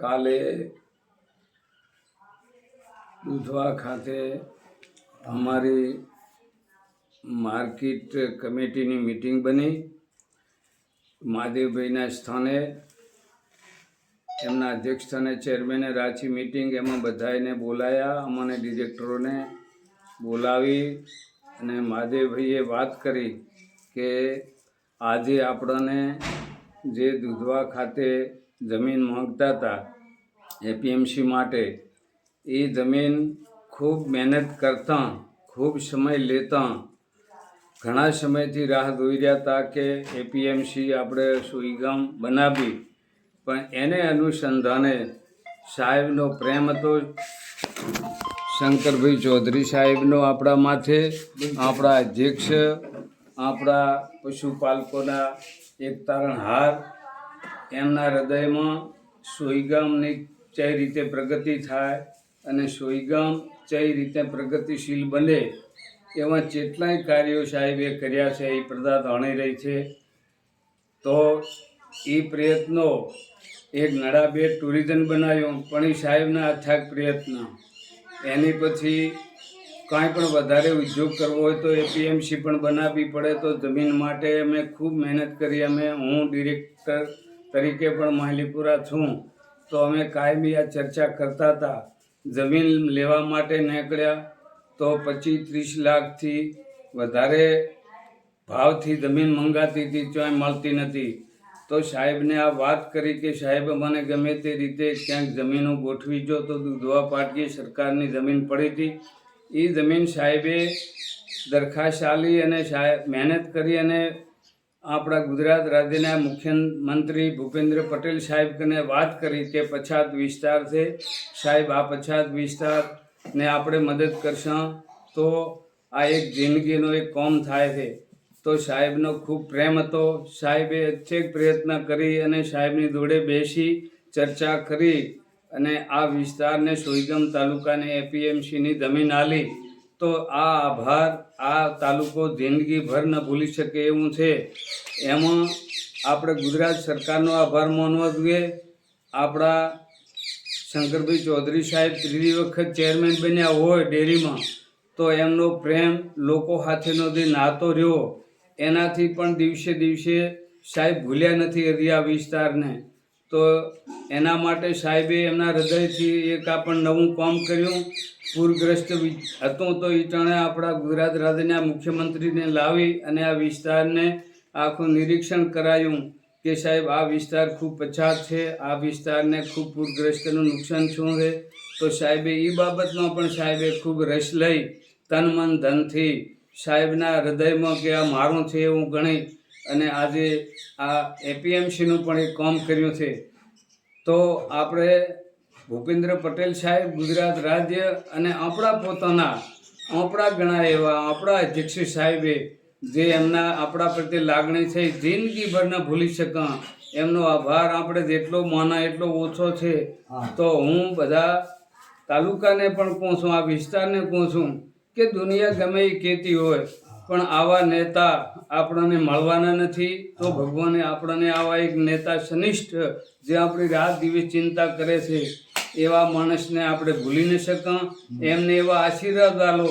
કાલે દુધવા ખાતે અમારી માર્કેટ કમિટીની મિટિંગ બની. મહાદેવભાઈના સ્થાને એમના અધ્યક્ષ સ્થાને ચેરમેને રાચી મિટિંગ એમાં બધાને બોલાયા, અમને ડિરેક્ટરોને બોલાવી અને મહાદેવભાઈએ વાત કરી કે આજે આપણને જે દુધવા ખાતે જમીન માંગતા હતા એપીએમસી માટે એ જમીન ખૂબ મહેનત કરતા, ખૂબ સમય લેતા, ઘણા સમયથી રાહ જોઈ રહ્યા હતા કે એપીએમસી આપણે સુઈગામ બનાવી. પણ એને અનુસંધાને સાહેબનો પ્રેમ હતો. શંકરભાઈ ચૌધરી સાહેબનો આપણા માથે, આપણા અધ્યક્ષ, આપણા પશુપાલકોના એક તારણહાર એમના હૃદયમાં સોઈગામની કઈ રીતે પ્રગતિ થાય અને સોઈગામ કઈ રીતે પ્રગતિશીલ બને, એવા જેટલાય કાર્યો સાહેબે કર્યા છે, એ પ્રદા જાણી રહી છે. તો એ પ્રયત્નો એક નડાબેટ ટુરિઝમ બનાવ્યો, પણ એ સાહેબના અથાગ પ્રયત્ન. એની પછી કાંઈ પણ વધારે ઉદ્યોગ કરવો હોય તો એપીએમસી પણ બનાવવી પડે, તો જમીન માટે અમે ખૂબ મહેનત કરી, અમે હું ડિરેક્ટર તરીકે પણ માલિપુરા છું. તો અમે કાયમી આ ચર્ચા કરતા હતા. જમીન લેવા માટે નીકળ્યા તો પચીસ ત્રીસ લાખથી વધારે ભાવથી જમીન મંગાતી હતી, ચોય મળતી નથી. તો સાહેબને આ વાત કરી કે સાહેબ, મને ગમે તે રીતે ક્યાંક જમીનો ગોઠવી જો તો દુધવા પાટીએ સરકારની જમીન પડી હતી. એ જમીન સાહેબે દરખાસ્ત આલી અને સાહેબ મહેનત કરી અને આપણા ગુજરાત રાજ્યના મુખ્યમંત્રી ભૂપેન્દ્ર પટેલ સાહેબ કને વાત કરી કે પછાત વિસ્તાર છે. સાહેબ, આ પછાત વિસ્તારને આપણે મદદ કરશું. તો આ એક જિંદગીનો એક કોમ થાય છે. તો સાહેબનો ખૂબ પ્રેમ હતો. સાહેબે અચેક પ્રયત્ન કરી અને સાહેબની જોડે બેસી ચર્ચા કરી અને આ વિસ્તારને સોઈગમ તાલુકાને એપીએમસીની જમીન આલી. તો આ આભાર, આ તાલુકો જિંદગીભર ન ભૂલી શકે એવું છે. એમાં આપણે ગુજરાત સરકારનો આભાર માનવો જોઈએ. આપણા શંકરભાઈ ચૌધરી સાહેબ ત્રીજી વખત ચેરમેન બન્યા હોય ડેરીમાં, તો એમનો પ્રેમ લોકો સાથેનો જે નાતો રહ્યો, એનાથી પણ દિવસે દિવસે સાહેબ ભૂલ્યા નથી આ વિસ્તારને. તો એના માટે સાહેબે એમના હૃદયથી એક આપણ નવું કામ કર્યું. પૂરગ્રસ્ત હતું તો એ ટાણે આપણા ગુજરાત રાજ્યના મુખ્યમંત્રીને લાવી અને આ વિસ્તારને આખું નિરીક્ષણ કરાયું કે સાહેબ, આ વિસ્તાર ખૂબ પછાત છે, આ વિસ્તારને ખૂબ પૂરગ્રસ્તનું નુકસાન શું છે? તો સાહેબે એ બાબતમાં પણ સાહેબે ખૂબ રસ લઈ તન મન ધનથી સાહેબના હૃદયમાં કે આ મારું છે એવું ગણી અને આજે આ એપીએમસીનું પણ એક કામ કર્યું છે. તો આપણે ભૂપેન્દ્ર પટેલ સાહેબ ગુજરાત રાજ્ય અને આપણા પોતાના આપણા ઘણા એવા આપણા અધ્યક્ષ સાહેબે જે એમના આપણા પ્રત્યે લાગણી છે જિંદગીભર ન ભૂલી શકા એમનો આભાર આપણે જેટલો માના એટલો ઓછો છે. તો હું બધા તાલુકાને પણ કહું છું આ વિસ્તારને કહું છું કે દુનિયા ગમે એ કહેતી હોય પણ આવા નેતા આપણને મળવાના નથી તો ભગવાને આપણને આવા એક નેતા શનિષ્ઠ જે આપણી રાત દિવસ ચિંતા કરે છે એવા માણસને આપણે ભૂલી ન શકા એમને એવા આશીર્વાદ આલો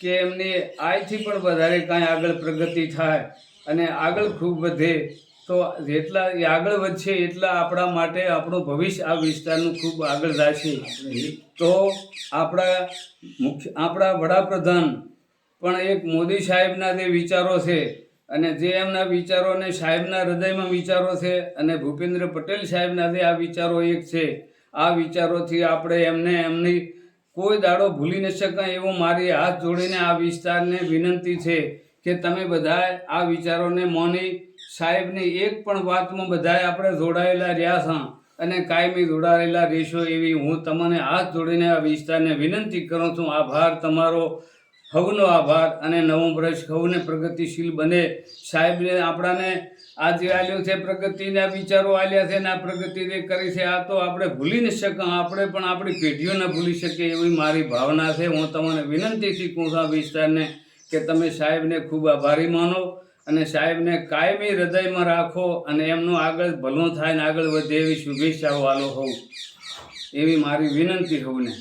કે એમને આજથી પણ વધારે કાંઈ આગળ પ્રગતિ થાય અને આગળ ખૂબ વધે. તો જેટલા એ આગળ વધશે એટલા આપણા માટે આપણું ભવિષ્ય આ વિસ્તારનું ખૂબ આગળ જશે. તો આપણા મુખ્ય આપણા વડાપ્રધાન પણ એક મોદી સાહેબના જે વિચારો છે અને જે એમના વિચારો અને સાહેબના હૃદયમાં વિચારો છે અને ભૂપેન્દ્ર પટેલ સાહેબના જે આ વિચારો એક છે, આ વિચારોથી આપણે એમને એમની કોઈ દાડો ભૂલી ન શકાય એવું મારી હાથ જોડીને આ વિસ્તારને વિનંતી છે કે તમે બધાએ આ વિચારોને મોની સાહેબની એક પણ વાતમાં બધાએ આપણે જોડાયેલા રહ્યા છે અને કાયમી જોડાયેલા રહેશો એવી હું તમને હાથ જોડીને આ વિસ્તારને વિનંતી કરું છું. આભાર તમારો. હવનો આભાર અને નવું વર્ષ હવને પ્રગતિશીલ બને. સાહેબને આપણાને આ જે આલ્યો છે પ્રગતિના વિચારો આલ્યા છે ને આ પ્રગતિ જે કરી છે, આ તો આપણે ભૂલી ન શકા આપણે પણ આપણી પેઢીઓ ન ભૂલી શકીએ એવી મારી ભાવના છે. હું તમને વિનંતીથી કહું છું વિસ્તારને કે તમે સાહેબને ખૂબ આભારી માનો અને સાહેબને કાયમી હૃદયમાં રાખો અને એમનું આગળ ભલું થાય ને આગળ વધે એવી શુભેચ્છાઓ આલો હોઉં. એવી મારી વિનંતી સૌને